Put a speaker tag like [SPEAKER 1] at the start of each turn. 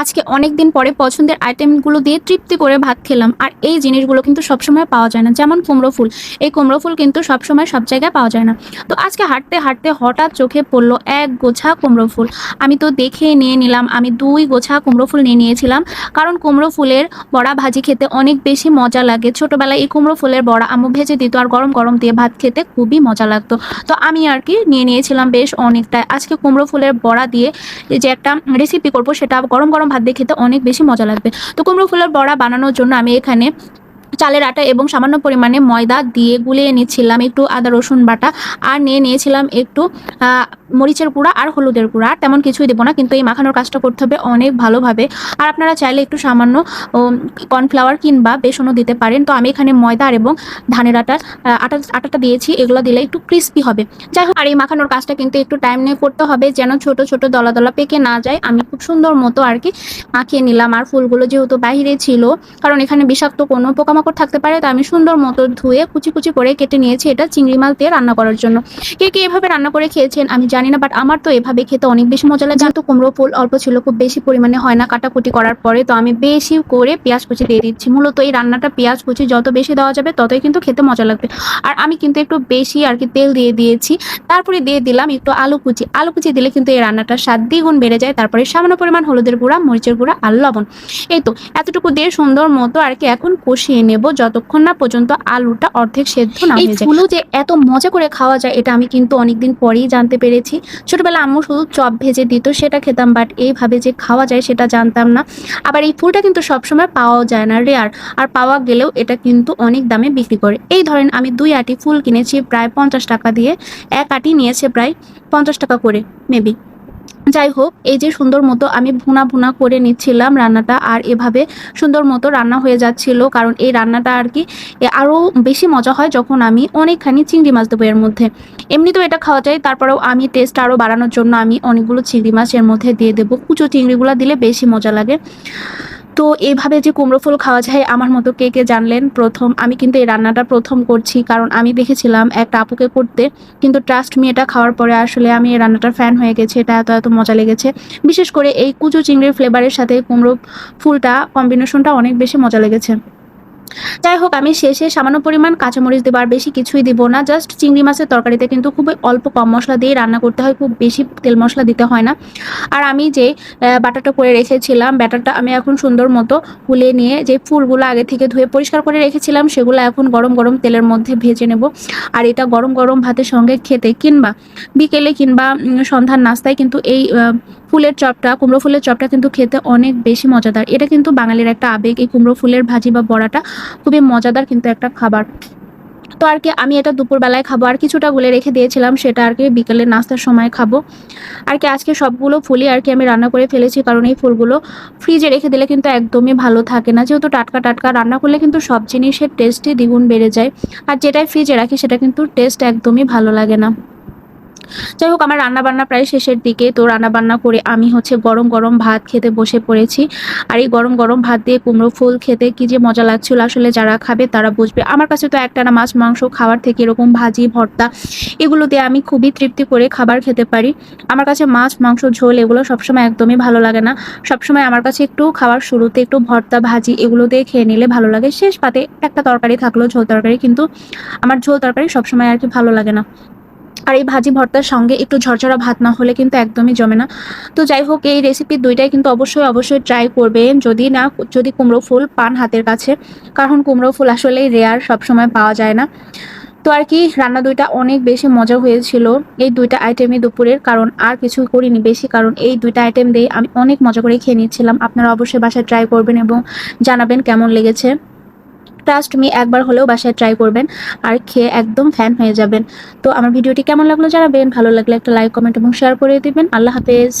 [SPEAKER 1] আজকে অনেক দিন পরে পছন্দের আইটেমগুলো দিয়ে তৃপ্তি করে ভাত খেলাম। আর এই জিনিসগুলো কিন্তু সবসময় পাওয়া যায় না। যেমন কুমড়ো ফুল। এই কুমড়ো ফুল কিন্তু সবসময় সব জায়গায় পাওয়া যায় না। তো আজকে হাঁটতে হাঁটতে হঠাৎ চোখে পড়ল এক গোছা কুমড়ো ফুল। আমি তো দেখে নিয়ে নিলাম, আমি দুই গোছা কুমড়ো ফুল নিয়ে নিয়েছিলাম। কারণ কুমড়ো ফুলের বড়া ভাজি খেতে অনেক বেশি মজা লাগে। ছোটোবেলায় এই কুমড়ো ফুলের বড়া আম্মু ভেজে দিত আর গরম গরম দিয়ে ভাত খেতে খুবই মজা লাগতো। তো আমি আর কি নিয়ে নিয়েছিলাম বেশ অনেকটাই। আজকে কুমড়ো ফুলের বড়া দিয়ে যে একটা রেসিপি করব, সেটা গরম গরম ভাত দিয়ে খেতে অনেক বেশি মজা লাগবে। তো কুমড়ো ফুলের বড়া বানানোর জন্য আমি এখানে চালের আটা এবং সামান্য পরিমাণে ময়দা দিয়ে গুলিয়ে নিচ্ছিলাম একটু আদা, রসুন বাটা আর নিয়ে নিয়েছিলাম একটু মরিচের গুঁড়া আর হলুদের গুঁড়া। তেমন কিছুই দেবো না, কিন্তু এই মাখানোর কাজটা করতে হবে অনেক ভালোভাবে। আর আপনারা চাইলে একটু সামান্য কর্নফ্লাওয়ার কিংবা বেসনও দিতে পারেন। তো আমি এখানে ময়দা আর এবং ধানের আটা আটা, আটাটা দিয়েছি। এগুলো দিলে একটু ক্রিস্পি হবে। যাই হোক, আর এই মাখানোর কাজটা কিন্তু একটু টাইম নিয়ে করতে হবে, যেন ছোট ছোট দলা দলা পেকে না যায়। আমি খুব সুন্দর মতো আর কি মাখিয়ে নিলাম। আর ফুলগুলো যেহেতু বাইরে ছিল, কারণ এখানে বিষাক্ত কোনো পোকামাকড় থাকতে পারে, তো আমি সুন্দর মতো ধুয়ে কুচি কুচি করে কেটে নিয়েছি এটা চিংড়ি মাছ দিয়ে রান্না করার জন্য। কে কে এভাবে রান্না করে খেয়েছেন আমি জানি না বাট আমার তো এভাবে খেতে অনেক বেশি মজা লাগে। যেহেতু কুমড়ো ফুল অল্প ছিল, খুব বেশি পরিমাণে হয় না কাটাকুটি করার পরে, তো আমি বেশি করে পেঁয়াজ কুচি দিয়ে দিচ্ছি। মূলত এই রান্নাটা পেঁয়াজ কুচি যত বেশি দেওয়া যাবে, ততই কিন্তু খেতে মজা লাগবে। আর আমি কিন্তু একটু বেশি আর কি তেল দিয়ে দিয়েছি। তারপরে দিয়ে দিলাম একটু আলু কুচি। আলু কুচি দিলে কিন্তু এই রান্নাটা স্বাদ দ্বিগুণ বেড়ে যায়। তারপরে সামান্য পরিমাণ হলুদের গুঁড়া, মরিচের গুঁড়া আর লবণ। এই তো, এতটুকু দিয়ে সুন্দর মতো আর কি এখন কষিয়ে নেব যতক্ষণ না পর্যন্ত আলুটা অর্ধেক সেদ্ধ না হয়ে যায়। ফুলও যে এত মজা করে খাওয়া যায় এটা আমি কিন্তু অনেকদিন পরেই জানতে পেরেছি। ছোটবেলা আম্মু শুধু চপ ভেজে দিত সেটা খেতাম বাট এইভাবে যে খাওয়া যায় সেটা জানতাম না। আবার এই ফুলটা কিন্তু সবসময় পাওয়াও যায় না রেয়ার আর পাওয়া গেলেও এটা কিন্তু অনেক দামে বিক্রি করে। এই ধরেন আমি দুই আটি ফুল কিনেছি প্রায় পঞ্চাশ টাকা দিয়ে। এক আটি নিয়েছে প্রায় পঞ্চাশ টাকা করে মেবি যাই হোক এই যে সুন্দর মতো আমি ভুনা ভুনা করে নিচ্ছিলাম রান্নাটা, আর এভাবে সুন্দর মতো রান্না হয়ে যাচ্ছিল, কারণ এই রান্নাটা আর কি আরও বেশি মজা হয় যখন আমি অনেকখানি চিংড়ি মাছ দেবো এর মধ্যে। এমনিতেও এটা খাওয়া যায়, তারপরেও আমি টেস্ট আরও বাড়ানোর জন্য আমি অনেকগুলো চিংড়ি মাছ এর মধ্যে দিয়ে দেবো। কুচো চিংড়িগুলো দিলে বেশি মজা লাগে। তো এভাবে যে কুমড়ো ফুল খাওয়া যায়, আমার মতো কে কে জানলেন? প্রথম, আমি কিন্তু এই রান্নাটা প্রথম করছি, কারণ আমি দেখেছিলাম একটা আপুকে করতে, কিন্তু ট্রাস্ট মি এটা খাওয়ার পরে আসলে আমি এই রান্নাটার ফ্যান হয়ে গেছি, এটা এত এত মজা লেগেছে। বিশেষ করে এই কুচু চিংড়ির ফ্লেভারের সাথে কুমড়ো ফুলটা কম্বিনেশনটা অনেক বেশি মজা লেগেছে। যাই হোক আমি শেষে সামান্য পরিমাণ কাঁচামরিচ দেবো, আর বেশি কিছুই দিব না। জাস্ট চিংড়ি মাছের তরকারিতে কিন্তু খুবই অল্প কম মশলা দিয়ে রান্না করতে হয়, খুব বেশি তেল মশলা দিতে হয় না। আর আমি যে বাটাটা করে রেখেছিলাম, ব্যাটারটা আমি এখন সুন্দর মতো গুলে নিয়ে যে ফুলগুলো আগে থেকে ধুয়ে পরিষ্কার করে রেখেছিলাম, সেগুলো এখন গরম গরম তেলের মধ্যে ভেজে নেব। আর এটা গরম গরম ভাতের সঙ্গে খেতে কিংবা বিকেলে কিংবা সন্ধ্যার নাস্তায় কিন্তু এই ফুলের চপটা, কুমড়ো ফুলের চপটা কিন্তু খেতে অনেক বেশি মজাদার। এটা কিন্তু বাঙালির একটা আবেগ, এই কুমড়ো ফুলের ভাজি বা বড়াটা খুবই মজাদার কিন্তু একটা খাবার। তো আর কি, আমি এটা দুপুরবেলায় খাব। আর কিছুটা গুলে রেখে দিয়েছিলাম, সেটা আর কি বিকেলে নাস্তার সময় খাব। আর কি, আজকে সবগুলো ফুলই আর কি আমি রান্না করে ফেলেছি, কারণ এই ফুলগুলো ফ্রিজে রেখে দিলে কিন্তু একদমই ভালো থাকে না। যেহেতু টাটকা টাটকা রান্না করলে কিন্তু সব জিনিসের টেস্টই দ্বিগুণ বেড়ে যায়। আর যেটাই ফ্রিজে রাখি, সেটা কিন্তু টেস্ট একদমই ভালো লাগে না। যাই হোক, আমার রান্না বান্না প্রায় শেষের দিকে। তো রান্না বান্না করে আমি হচ্ছে গরম গরম ভাত খেতে বসে পড়েছি। আর এই গরম গরম ভাত দিয়ে কুমড়ো ফুল খেতে কি যে মজা লাগছিল। আসলে যারা খাবে তারা বুঝবে। আমার কাছে তো একটানা মাছ, মাংস খাওয়ার থেকে এরকম ভাজি, ভর্তা এগুলো দিয়ে আমি খুবই তৃপ্তি করে খাবার খেতে পারি। আমার কাছে মাছ, মাংস, ঝোল এগুলো সবসময় একদমই ভালো লাগে না। সবসময় আমার কাছে একটু খাওয়ার শুরুতে একটু ভর্তা, ভাজি এগুলো দিয়ে খেয়ে নিলে ভালো লাগে। শেষ পাতে একটা তরকারি থাকল ঝোল তরকারি, কিন্তু আমার ঝোল তরকারি সবসময় আর কি ভালো লাগে না। আর এই ভাজি ভর্তার সঙ্গে একটু ঝরঝরা ভাত না হলে কিন্তু একদমই জমে না। তো যাই হোক, এই রেসিপি দুইটাই কিন্তু অবশ্যই অবশ্যই ট্রাই করবেন। যদি না, যদি কুমড়ো ফুল পান হাতের কাছে, কারণ কুমড়ো ফুল আসলেই রেয়ার সবসময় পাওয়া যায় না। তো আর কি, রান্না দুইটা অনেক বেশি মজা হয়েছিল এই দুইটা আইটেমই দুপুরের, কারণ আর কিছু করিনি বেশি, কারণ এই দুইটা আইটেম দিয়ে আমি অনেক মজা করে খেয়ে নিচ্ছিলাম। আপনারা অবশ্যই বাসায় ট্রাই করবেন এবং জানাবেন কেমন লেগেছে। ট্রাস্ট মি একবার হলেও বাসায় ট্রাই করবেন আর খেয়ে একদম ফ্যান হয়ে যাবেন। তো আমার ভিডিওটি কেমন লাগল জানাবেন? ভালো লাগলে একটা লাইক কমেন্ট এবং শেয়ার করে দিবেন। আল্লাহ হাফেজ।